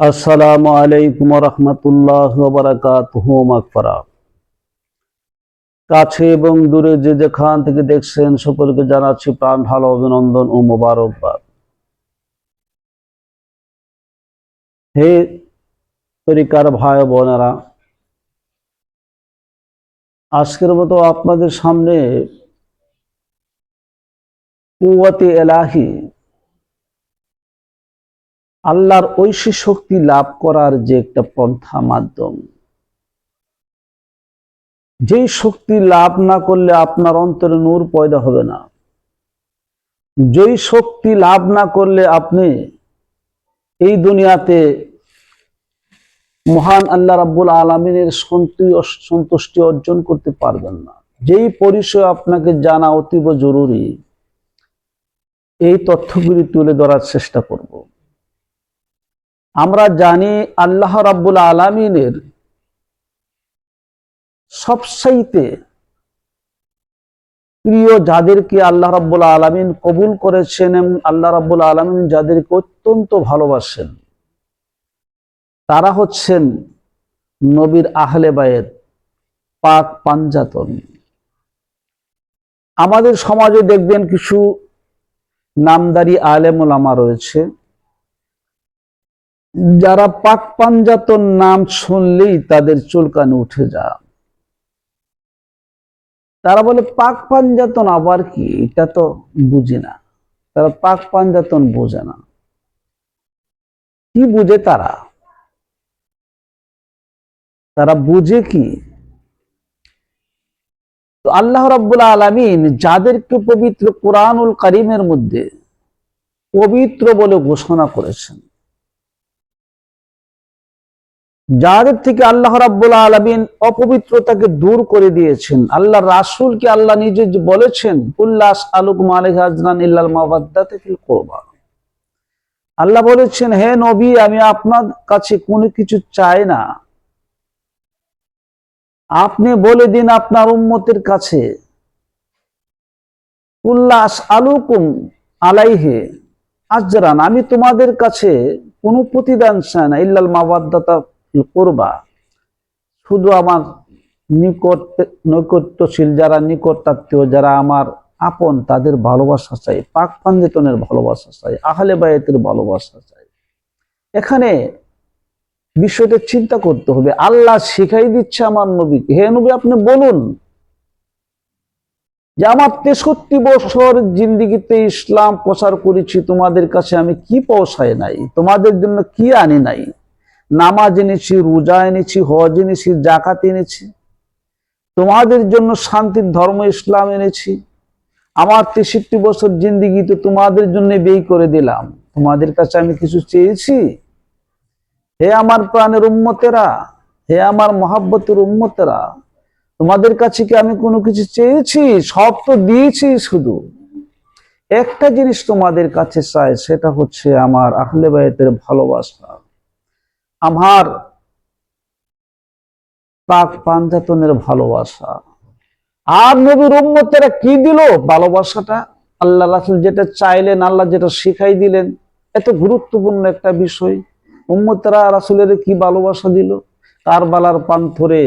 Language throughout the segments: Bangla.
আসসালামু আলাইকুম রহমতুল্লাহ বারাকাতুহ মাগফিরা কাছে এবং দূরে যে যেখান থেকে দেখছেন সকলকে জানাচ্ছি প্রাণ ভালো, অভিনন্দন ও মোবারকবাদ। হে তরিকার ভাই বোনেরা, আজকের মতো আপনাদের সামনে কুয়াতে এলাহি আল্লাহর ঐশী শক্তি লাভ করার যে একটা পন্থা মাধ্যম। যেই শক্তি লাভ না করলে আপনার অন্তরে নূর পয়দা হবে না। যেই শক্তি লাভ না করলে আপনি এই দুনিয়াতে মহান আল্লাহ রাব্বুল আলমিনের সন্তুষ্টি অর্জন করতে পারবেন না। যেই পরিচয় আপনাকে জানা অতীব জরুরি, এই তথ্যগুলি তুলে ধরার চেষ্টা করব। আমরা জানি আল্লাহ রাব্বুল আলমিনের সবসাইতে প্রিয় যাদেরকে আল্লাহ রাব্বুল আলমিন কবুল করেছেন এবং আল্লাহ রাব্বুল আলমিন যাদেরকে অত্যন্ত ভালোবাসেন, তারা হচ্ছেন নবীর আহলে বায়েত পাক পাঞ্জাতন আমাদের সমাজে দেখবেন কিছু নামদারি আলেমুলামা রয়েছে। যারা পাক পাঞ্জাতন নাম শুনলেই তাদের চুলকানি উঠে যা তারা বলে পাক পাঞ্জাতন আবার কি? এটা তো বুঝি না। তারা পাক পাঞ্জাতন বোঝে না। কি বুঝে তারা? তারা বুঝে কি? তো আল্লাহ রাব্বুল আলমিন যাদেরকে পবিত্র কোরআনুল করিমের মধ্যে পবিত্র বলে ঘোষণা করেছেন। যাদের থেকে আল্লাহ রাব্বুল আলমিন অপবিত্রতাকে দূর করে দিয়েছেন। আল্লাহ রাসুলকে আল্লাহ নিজে বলেছেন উল্লাস আলুক মালিক হাজরান ইল্লাল করবা আল্লাহ বলেছেন, হে নবী, আমি আপনার কাছে কোনো কিছু চাই না। আপনি বলে দিন আপনার উম্মতের কাছে উল্লাস আলুকুম আলাইহে আজরান আমি তোমাদের কাছে কোনো প্রতিদান চাই না, ইল্লাল মাবাদ্দাতা করবা? শুধু আমার নিকট নৈকট্যশীল যারা নিকটাত্মীয়, যারা আমার আপন, তাদের ভালোবাসা চাই। পাক পাঞ্জেতনের ভালোবাসা চাই, আহলে বায়েতের ভালোবাসা চাই। এখানে বিষয়টা চিন্তা করতে হবে। আল্লাহ শিখাই দিচ্ছে আমার নবীকে। হে নবী, আপনি বলুন যে আমার তেষট্টি বছর জিন্দিগিতে ইসলাম প্রচার করেছি, তোমাদের কাছে আমি কি পৌঁছাই নাই? তোমাদের জন্য কি আনি নাই? নামাজ এনেছি, রোজা এনেছি, হজ এনেছি জাকাত এনেছি। তোমাদের জন্য শান্তির ধর্ম, ইসলাম এনেছি। আমার তেষট্টি বছর জিন্দিগিতে তোমাদের জন্য ব্যয় করে দিলাম। তোমাদের কাছে আমি কিছু চেয়েছি? হে আমার প্রাণের উম্মতেরা, হে আমার মহাব্বতের উম্মতেরা, তোমাদের কাছে কি আমি কোনো কিছু চেয়েছি? সব তো দিয়েছি শুধু। একটা জিনিস তোমাদের কাছে চাই, সেটা হচ্ছে আমার আহলে বায়তের ভালোবাসা। আমার পাক পাঞ্জাতনের ভালোবাসা। আর নবীর উম্মতেরা কি দিল? ভালোবাসাটা আল্লাহ রাসুল যেটা চাইলেন, আল্লাহ যেটা শিখাই দিলেন। এত গুরুত্বপূর্ণ একটা বিষয়। উম্মতেরা রাসুলের কি ভালোবাসা দিল? কারবালার পান্থরে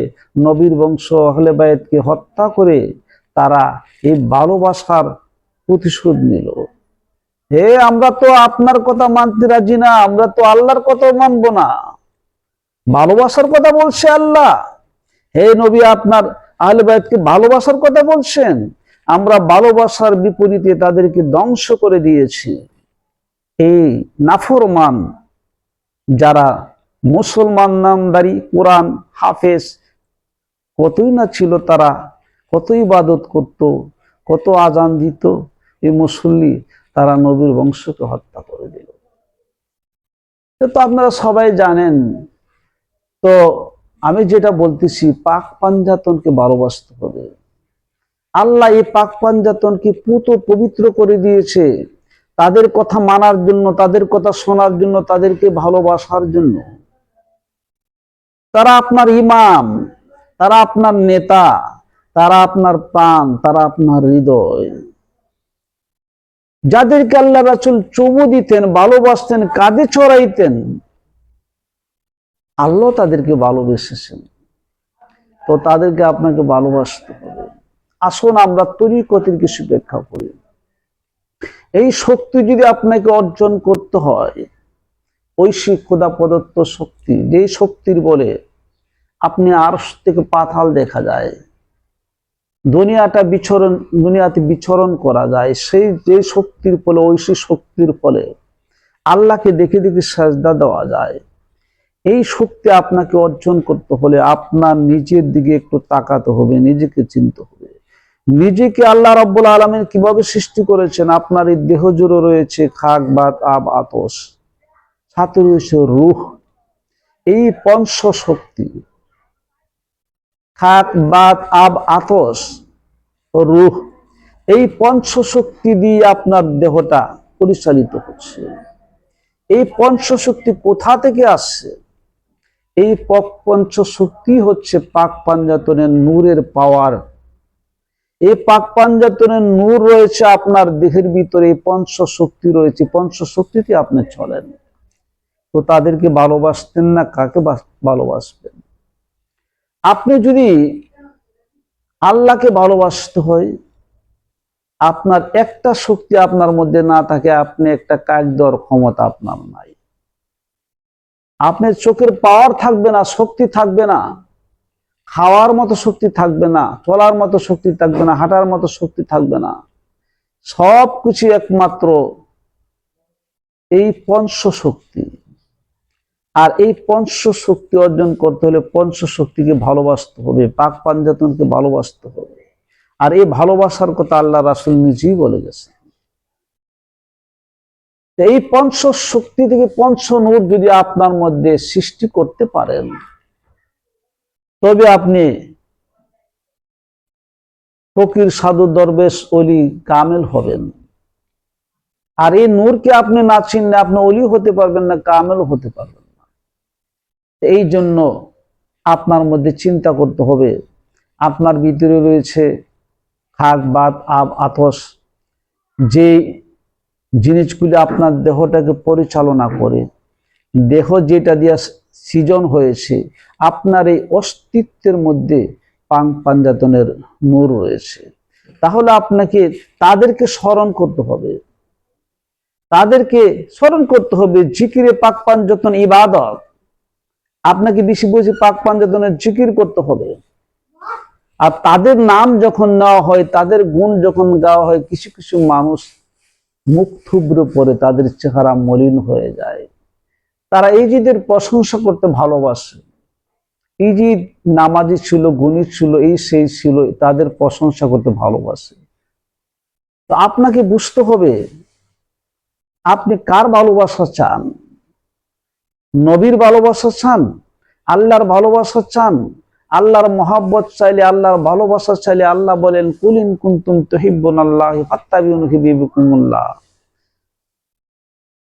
নবীর বংশ আহলে বায়েতকে হত্যা করে তারা এই ভালোবাসার প্রতিশোধ নিল। হে, আমরা তো আপনার কথা মানতে রাজি না, আমরা তো আল্লাহর কথা মানবো না। ভালোবাসার কথা বলছে আল্লাহ। হে নবী, আপনার আহলে বায়েতকে ভালোবাসার কথা বলছেন। আমরা ভালোবাসার বিপরীতে তাদেরকে ধ্বংস করে দিয়েছি। এই নাফরমান যারা মুসলমান নামদারি, কোরআন, হাফেজ, কতই না ছিল তারা কত ইবাদত করত, কত আজান দিত, এই মুসল্লি তারা নবীর বংশকে হত্যা করে দিল। তো আপনারা সবাই জানেন তো আমি যেটা বলতেছি, পাক পাঞ্জাতনকে ভালোবাসতে হবে। আল্লাহ এই পাক পাঞ্জাতনকে পুত পবিত্র করে দিয়েছে। তাদের কথা মানার জন্য, তাদের কথা শোনার জন্য, তাদেরকে ভালোবাসার জন্য। তারা আপনার ইমাম, তারা আপনার নেতা, তারা আপনার প্রাণ, তারা আপনার হৃদয়। যাদেরকে আল্লাহ রাসুল চুমু দিতেন, ভালোবাসতেন, কাঁধে চড়াইতেন আল্লাহ তাদেরকে ভালোবেসেছেন। তো তাদেরকে আপনাকে ভালোবাসতে হবে। আসুন আমরা তরিকতের কিছু ব্যাখ্যা করি। এই শক্তি যদি আপনাকে অর্জন করতে হয় ঐশী খোদা প্রদত্ত শক্তি, যেই শক্তির বলে আপনি আর থেকে পাতাল দেখা যায়, দুনিয়াটা বিচরণ, দুনিয়াতে বিচরণ করা যায়, সেই যে শক্তির ফলে, ঐশী শক্তির ফলে আল্লাহকে দেখে দেখে সাজদা দেওয়া যায়। এই শক্তি আপনাকে অর্জন করতে হলে আপনার নিজের দিকে একটু তাকাতে হবে, নিজেকে চিনতে হবে। নিজেকে আল্লাহ রব্বুল আলমের কীভাবে সৃষ্টি করেছেন? আপনার এই দেহ জুড়ে রয়েছে খাক, বাত, আব, আতস। সাথে রয়েছে রুহ। এই পঞ্চ শক্তি খাক, বাত, আব, আতস রুহ, এই পঞ্চ শক্তি দিয়ে আপনার দেহটা পরিচালিত হচ্ছে। এই পঞ্চ শক্তি কোথা থেকে আসছে? এই পঞ্চ শক্তি হচ্ছে পাক পাঞ্জাতনের নূরের পাওয়ার। এই পাক পাঞ্জাতনের নূর রয়েছে আপনার দেহের ভিতরে, এই পঞ্চ শক্তি রয়েছে। পঞ্চ শক্তিতে আপনি চলেন। তো তাদেরকে ভালোবাসতেন না, কাকে ভালোবাসবেন? আপনি যদি আল্লাহকে ভালোবাসতে হয়, আপনার একটা শক্তি আপনার মধ্যে না থাকে, আপনি একটা কাজ দেওয়ার ক্ষমতা আপনার নাই। আপনার চোখের পাওয়ার থাকবে না, শক্তি থাকবে না। খাওয়ার মতো শক্তি থাকবে না, চলার মতো শক্তি থাকবে না, হাঁটার মতো শক্তি থাকবে না। সব কিছু একমাত্র এই পঞ্চ শক্তি আর এই পঞ্চ শক্তি অর্জন করতে হলে পঞ্চ শক্তিকে ভালোবাসতে হবে, পাক পাঞ্জাতনকে ভালোবাসতে হবে। আর এই ভালোবাসার কথা আল্লাহ রাসুল নিজেই বলে গেছে এই পঞ্চ শক্তি থেকে পঞ্চ নূর যদি আপনার মধ্যে সৃষ্টি করতে পারেন, তবে আপনি ফকির সাধু দরবেশ অলি কামেল হবেন। আর এই নূরকে আপনি না চিনলে আপনি অলি হতে পারবেন না, কামেল হতে পারবেন না। এই জন্য আপনার মধ্যে চিন্তা করতে হবে। আপনার ভিতরে রয়েছে খাক বাত আব, আতস, যে জিনিসগুলি আপনার দেহটাকে পরিচালনা করে। দেহ যেটা দিয়া সৃজন হয়েছে, আপনার এই অস্তিত্বের মধ্যে পাং পাঞ্জাতনের নূর রয়েছে। তাহলে আপনাকে তাদেরকে স্মরণ করতে হবে। তাদেরকে স্মরণ করতে হবে জিকিরে পাক পাঞ্জাতন ইবাদত। আপনাকে বেশি বেশি পাক পাঞ্জাতনের জিকির করতে হবে। আর তাদের নাম যখন নেওয়া হয়, তাদের গুণ যখন গাওয়া হয়, কিছু কিছু মানুষ মুখ থুবড়ে পড়ে তাদের চেহারা মলিন হয়ে যায়। তারা ইজিদের প্রশংসা করতে ভালোবাসে। ইজিদ নামাজি ছিল, গুণী ছিল, এই সেই ছিল, তাদের প্রশংসা করতে ভালোবাসে। তো আপনাকে বুঝতে হবে, আপনি কার ভালোবাসা চান? নবীর ভালোবাসা চান? আল্লাহর ভালোবাসা চান? আল্লাহর মহাব্বত চাইলে, আল্লাহর ভালোবাসা চাইলে আল্লাহ বলেন, কুলিন কুন্তুম তহিব্বন আল্লাহ ফাত্তাবিউনহিবিকুমুল্লাহ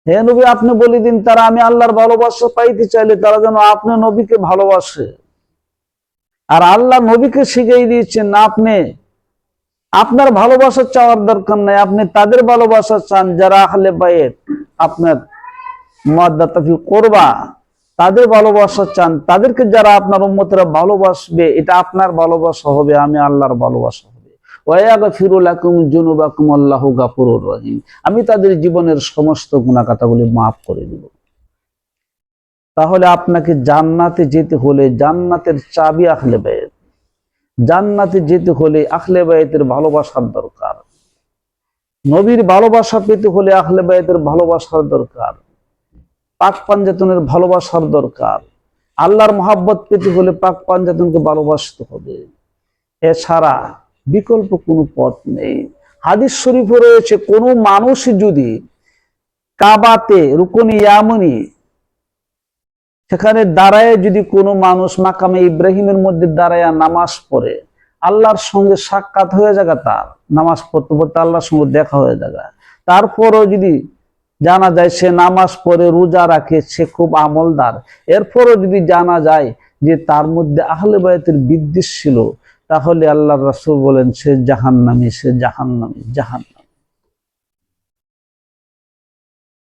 হে নবী, আপনি বলে দিন, তারা আমি আল্লাহর ভালোবাসা পাইতে চাইলে তারা যেন আপনি নবীকে ভালোবাসে। আর আল্লাহ নবীকে শিখিয়ে দিয়েছেন, আপনি, আপনার ভালোবাসা চাওয়ার দরকার নাই, আপনি তাদের ভালোবাসা চান, যারা আহলে বাইত, আপনার মাদ্দাতাফি করবা। তাদের ভালোবাসা চান, তাদেরকে যারা আপনার উম্মতেরা ভালোবাসবে, এটা আপনার ভালোবাসা হবে, আমি আল্লাহর ভালোবাসা হবে। আমি তাদের জীবনের সমস্ত গুণাকাতাগুলি মাফ করে দিব। তাহলে আপনাকে জান্নাতে যেতে হলে জান্নাতের চাবি আখলে বায়েত। জান্নাতে যেতে হলে আখলে বায়েতের ভালোবাসার দরকার। নবীর ভালোবাসা পেতে হলে আখলে বায়েতের ভালোবাসার দরকার। পাক পাঞ্জাতনের ভালোবাসার দরকার। আল্লাহর মহাব্বত পেতে হলে পাক পাঞ্জাতনকে ভালোবাসতে হবে। এছাড়া বিকল্প কোনো পথ নেই। হাদিস শরীফে রয়েছে, কোনো মানুষ যদি কাবাতে, রুকুনি ইয়ামনি, সেখানে দাঁড়ায় যদি কোনো মানুষ মাকামে ইব্রাহিমের মধ্যে দাঁড়ায় নামাজ পড়ে, আল্লাহর সঙ্গে সাক্ষাৎ হয়ে যাগা তার। নামাজ পড়তে পড়তে আল্লাহর সঙ্গে দেখা হয়ে যাগা। তারপরও যদি জানা যায় সে নামাজ পড়ে রোজা রাখে, সে খুব আমলদার। এরপরও যদি জানা যায় যে তার মধ্যে আহলে বায়তের বিদ্বেষ ছিল, তাহলে আল্লাহ রাসূল বলেন, সে জাহান্নামী সে জাহান্নামী জাহান্নামী।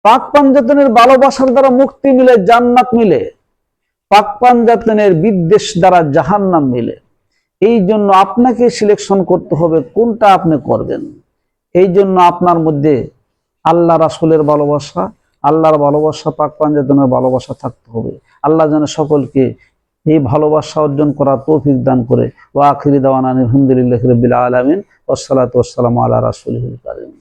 পাক পাঞ্জাতনের ভালোবাসার দ্বারা মুক্তি মিলে, জান্নাত মিলে। পাক পাঞ্জাতনের বিদ্বেষ দ্বারা জাহান্নাম মিলে। এই জন্য আপনাকে সিলেকশন করতে হবে, কোনটা আপনি করবেন? এই জন্য আপনার মধ্যে আল্লাহ রাসুলের ভালোবাসা, আল্লাহর ভালোবাসা, পাক পাঞ্জাতনের ভালোবাসা থাকতে হবে। আল্লাহ যেন সকলকে এই ভালোবাসা অর্জন করা তৌফিক দান করে। ও আখিরি দাওয়ান আলহামদুলিল্লাহ রবিল আলমিন। ওসালাত ওসালাম আল্লাহ রাসুল কারিম।